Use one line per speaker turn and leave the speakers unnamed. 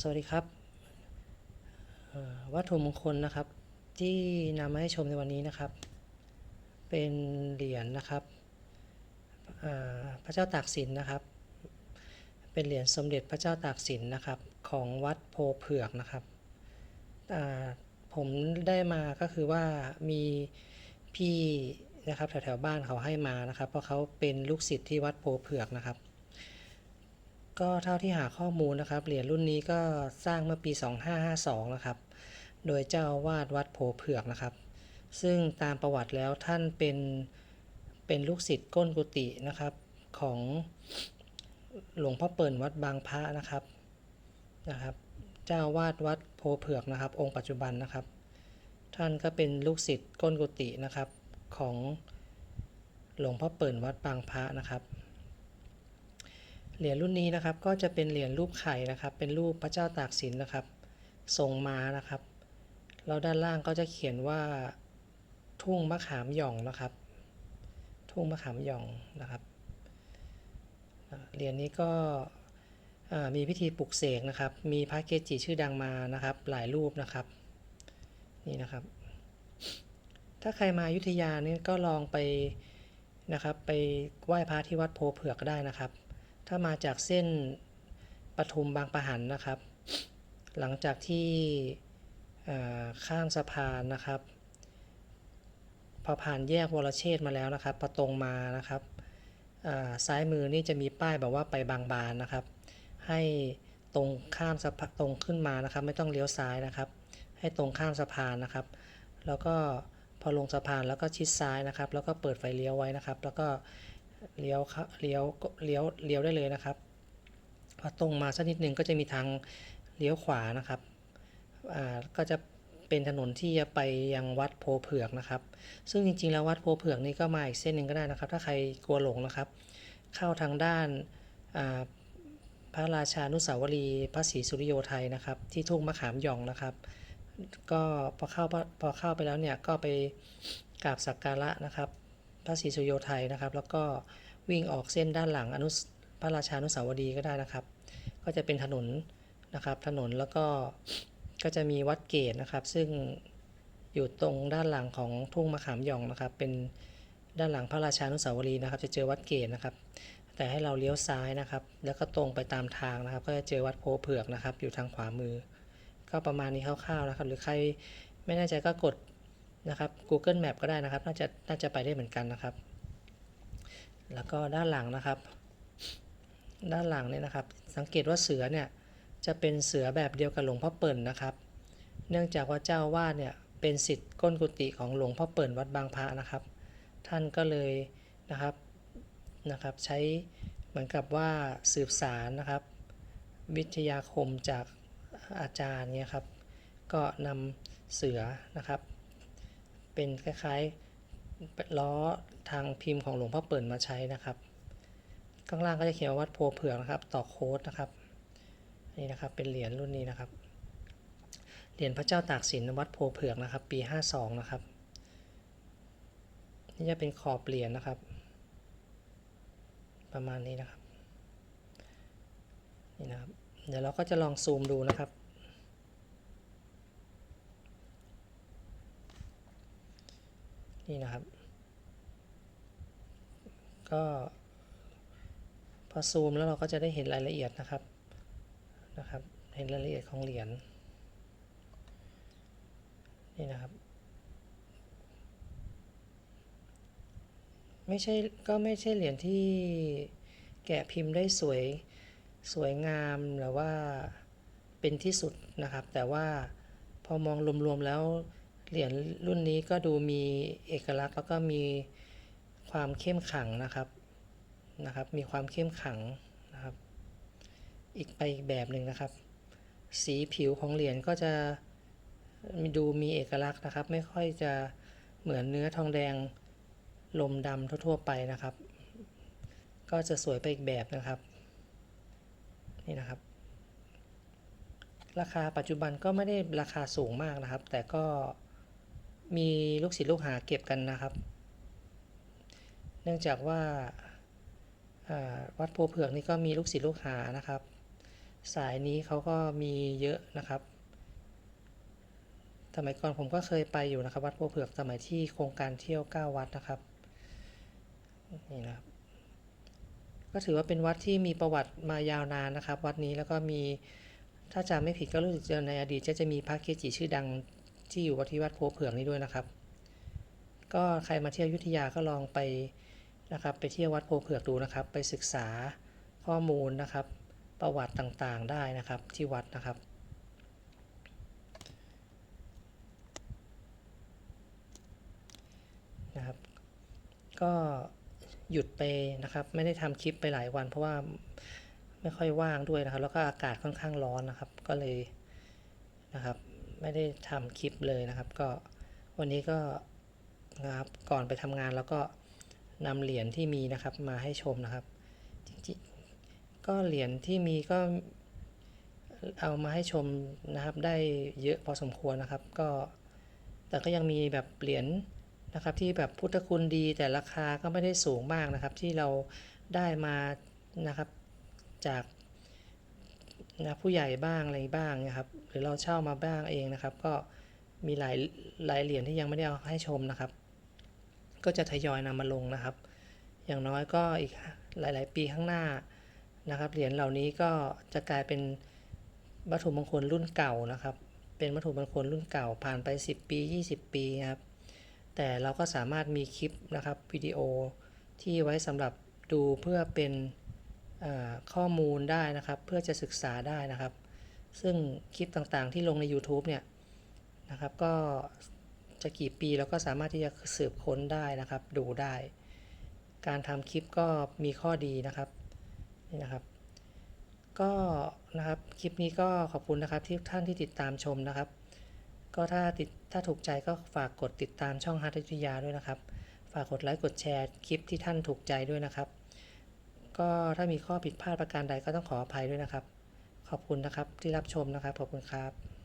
สวัสดีครับ วัตถุมงคลนะครับ ที่นำมาให้ชมในวันนี้นะครับ เป็นเหรียญนะครับพระเจ้าตากสินนะครับ เป็นเหรียญสมเด็จพระเจ้าตากสินนะครับ ของวัดโพเผือกนะครับผมได้มาก็คือว่ามีพี่นะครับแถวๆบ้านเขาให้มานะครับ เพราะเขาเป็นลูกศิษย์ที่วัดโพเผือกนะครับ ก็เท่าที่หาข้อมูลนะครับ เหรียญรุ่นนี้ก็สร้างเมื่อปี 2552 นะครับ โดยเจ้าวาดวัดโพเผือกนะครับ ซึ่งตามประวัติแล้วท่านเป็นเป็นลูกศิษย์ก้นกุฏินะครับของหลวงพ่อเปิ่นวัดบางพระนะครับนะครับ เจ้าอาวาดวัดโพเผือกนะครับ องค์ปัจจุบันนะครับ ท่านก็เป็นลูกศิษย์ก้นกุฏินะครับของหลวงพ่อเปิ่นวัดบางพระนะครับ เหรียญรุ่นนี้นะครับก็จะเป็นเหรียญรูปไข่นะครับ เป็นรูปพระเจ้าตากสินนะครับทรงม้านะครับแล้วด้านล่างก็จะเขียนว่าทุ่งมะขามหย่องนะครับ ทุ่งมะขามหย่องนะครับเหรียญนี้ก็มีพิธีปลุกเสกนะครับ มีพระเกจิชื่อดังมานะครับ หลายรูปนะครับนี่นะครับ ถ้าใครมาอยุธยาเนี่ยก็ลองไปนะครับ ไปไหว้พระที่วัดโพเผือกได้นะครับ ถ้ามาจากเส้นปทุมบางปะหันนะครับ หลังจากที่ข้ามสะพานนะครับ พอผ่านแยกวรเชษมาแล้วนะครับพอตรงมานะครับซ้ายมือนี่จะมีป้ายแบบว่าไปบางบานนะครับ ให้ตรงข้ามสะพานตรงขึ้นมานะครับ ไม่ต้องเลี้ยวซ้ายนะครับ ให้ตรงข้ามสะพานนะครับ แล้วก็พอลงสะพานแล้วก็ชิดซ้ายนะครับ แล้วก็เปิดไฟเลี้ยวไว้นะครับ แล้วก็ เลี้ยวเข้าเลี้ยวก็เลี้ยวเลี้ยวได้เลยนะครับพอตรงมาสักนิดหนึ่งก็จะมีทางเลี้ยวขวานะครับอ่าก็จะเป็นถนนที่จะไปยังวัดโพเผือกนะครับ ซึ่งจริงๆแล้ววัดโพเผือกนี่ก็มาอีกเส้นหนึ่งก็ได้นะครับ ถ้าใครกลัวหลงนะครับ เข้าทางด้านาพระราชานุสาวรีพระศรีสุริโยไทยนะครับ ที่ทุ่งมะขามหย่องนะครับ ก็พอเข้าพอเข้าไปแล้วเนี่ยก็ไปกราบสักการะนะครับ พระศรีสุโยไทยนะครับ แล้วก็วิ่งออกเส้นด้านหลังอนุสพระราชานุสาวรีย์ก็ได้นะครับ ก็จะเป็นถนนนะครับถนนแล้วก็ก็จะมีวัดเกตนะครับ ซึ่งอยู่ตรงด้านหลังของทุ่งมะขามหย่องนะครับ เป็นด้านหลังพระราชานุสาวรีย์นะครับ จะเจอวัดเกตนะครับ แต่ให้เราเลี้ยวซ้ายนะครับ แล้วก็ตรงไปตามทางนะครับ ก็จะเจอวัดโพเผือกนะครับ อยู่ทางขวามือ ก็ประมาณนี้คร่าวๆนะครับ หรือใครไม่แน่ใจก็กด นะครับ Google Map ก็ได้นะครับ น่าจะน่าจะไปได้เหมือนกันนะครับ แล้วก็ด้านหลังนะครับ ด้านหลังเนี่ยนะครับ สังเกตว่าเสือเนี่ยจะเป็นเสือแบบเดียวกับหลวงพ่อเปิ่นนะครับ เนื่องจากว่าเจ้าวาดเนี่ยเป็นสิทธิ์ก้นกุฏิของหลวงพ่อเปิ่นวัดบางพระนะครับ ท่านก็เลยนะครับนะครับ ใช้เหมือนกับว่าสืบสารนะครับ วิทยาคมจากอาจารย์เนี่ยครับ ก็นำเสือนะครับ เป็นคล้ายๆล้อทางพิมพ์ของหลวงพ่อเปิ่นมาใช้นะครับ ข้างล่างก็จะเขียนว่าวัดโพเผือกนะครับ ต่อโค้ดนะครับนี่นะครับเป็นเหรียญรุ่นนี้นะครับเหรียญพระเจ้าตากสินวัดโพเผือกนะครับ ปี 52 นะครับ นี่จะเป็นขอบเหรียญนะครับ ประมาณนี้นะครับนี่นะครับ เดี๋ยวเราก็จะลองซูมดูนะครับ นี่นะครับ ก็พอซูมแล้วเราก็จะได้เห็นรายละเอียดนะครับนะครับ เห็นรายละเอียดของเหรียญนี่นะครับ ไม่ใช่ก็ไม่ใช่เหรียญที่แกะพิมพ์ได้สวยสวยงามหรือว่าเป็นที่สุดนะครับ แต่ว่าพอมองรวมๆแล้ว เหรียญรุ่นนี้ก็ดูมีเอกลักษณ์แล้วก็มีความเข้มขลังนะครับนะครับ มีความเข้มขลังนะครับ อีกไปอีกแบบหนึ่งนะครับ สีผิวของเหรียญก็จะดูมีเอกลักษณ์นะครับ ไม่ค่อยจะเหมือนเนื้อทองแดงลมดำทั่วๆไปนะครับ ก็จะสวยไปอีกแบบนะครับ นี่นะครับ ราคาปัจจุบันก็ไม่ได้ราคาสูงมากนะครับ แต่ก็ มีลูกศิษย์ลูกหาเก็บกันนะครับ เนื่องจากว่าาวัดโพเผือกนี่ก็มีลูกศิษย์ลูกหานะครับ สายนี้เขาก็มีเยอะนะครับ สมัยก่อนผมก็เคยไปอยู่นะครับ วัดโพเผือกสมัยที่โครงการเที่ยว 9 วัดนะครับนี่นะครับ ก็ถือว่าเป็นวัดที่มีประวัติมายาวนานนะครับ วัดนี้แล้วก็มีถ้าจำไม่ผิดก็รู้สึกจะในอดีตจะจะมีพระเกจิชื่อดัง ที่อยู่ที่วัดโพเผือกนี้ด้วยนะครับ ก็ใครมาเที่ยวยุทธยาก็ลองไปนะครับ ไปเที่ยววัดโพเผือกดูนะครับ ไปศึกษาข้อมูลนะครับ ประวัติต่างๆได้นะครับที่วัดนะครับนะครับ ก็หยุดไปนะครับ ไม่ได้ทำคลิปไปหลายวัน เพราะว่าไม่ค่อยว่างด้วยนะครับ แล้วก็อากาศค่อนข้างร้อนนะครับ ก็เลยนะครับ ไม่ได้ทำคลิปเลยนะครับ ก็วันนี้ก็นะครับก่อนไปทำงานแล้วก็นำเหรียญที่มีนะครับมาให้ชมนะครับ จริงๆ ก็เหรียญที่มีก็เอามาให้ชมนะครับ ได้เยอะพอสมควรนะครับ ก็แต่ก็ยังมีแบบเหรียญนะครับ ที่แบบพุทธคุณดีแต่ราคาก็ไม่ได้สูงมากนะครับ ที่เราได้มานะครับจาก นะผู้ใหญ่บ้างอะไรบ้างนะครับ หรือเราเช่ามาบ้างเองนะครับ ก็มีหลายหลายเหรียญที่ยังไม่ได้เอาให้ชมนะครับ ก็จะทยอยนำมาลงนะครับ อย่างน้อยก็อีกหลาย ๆ ปีข้างหน้านะครับ เหรียญเหล่านี้ก็จะกลายเป็นวัตถุมงคลรุ่นเก่านะครับ เป็นวัตถุมงคลรุ่นเก่าผ่านไป 10 ปี 20 ปีครับ แต่เราก็สามารถมีคลิปนะครับวิดีโอที่ไว้สำหรับดูเพื่อเป็น ข้อมูลได้นะครับ เพื่อจะศึกษาได้นะครับ ซึ่งคลิปต่างๆที่ลงใน YouTube เนี่ยนะครับ ก็จะกี่ปีเราก็สามารถที่จะสืบค้นได้นะครับ ดูได้ การทำคลิปก็มีข้อดีนะครับนี่นะครับ ก็นะครับคลิปนี้ก็ขอบคุณนะครับที่ท่านที่ติดตามชมนะครับ ก็ถ้าติดถ้าถูกใจก็ฝากกดติดตามช่องฮัทวิทยาด้วยนะครับ ฝากกดไลค์กดแชร์คลิปที่ท่านถูกใจด้วยนะครับ ก็ถ้ามีข้อผิดพลาดประการใดก็ต้องขออภัยด้วยนะครับ ขอบคุณนะครับที่รับชมนะครับ ขอบคุณครับ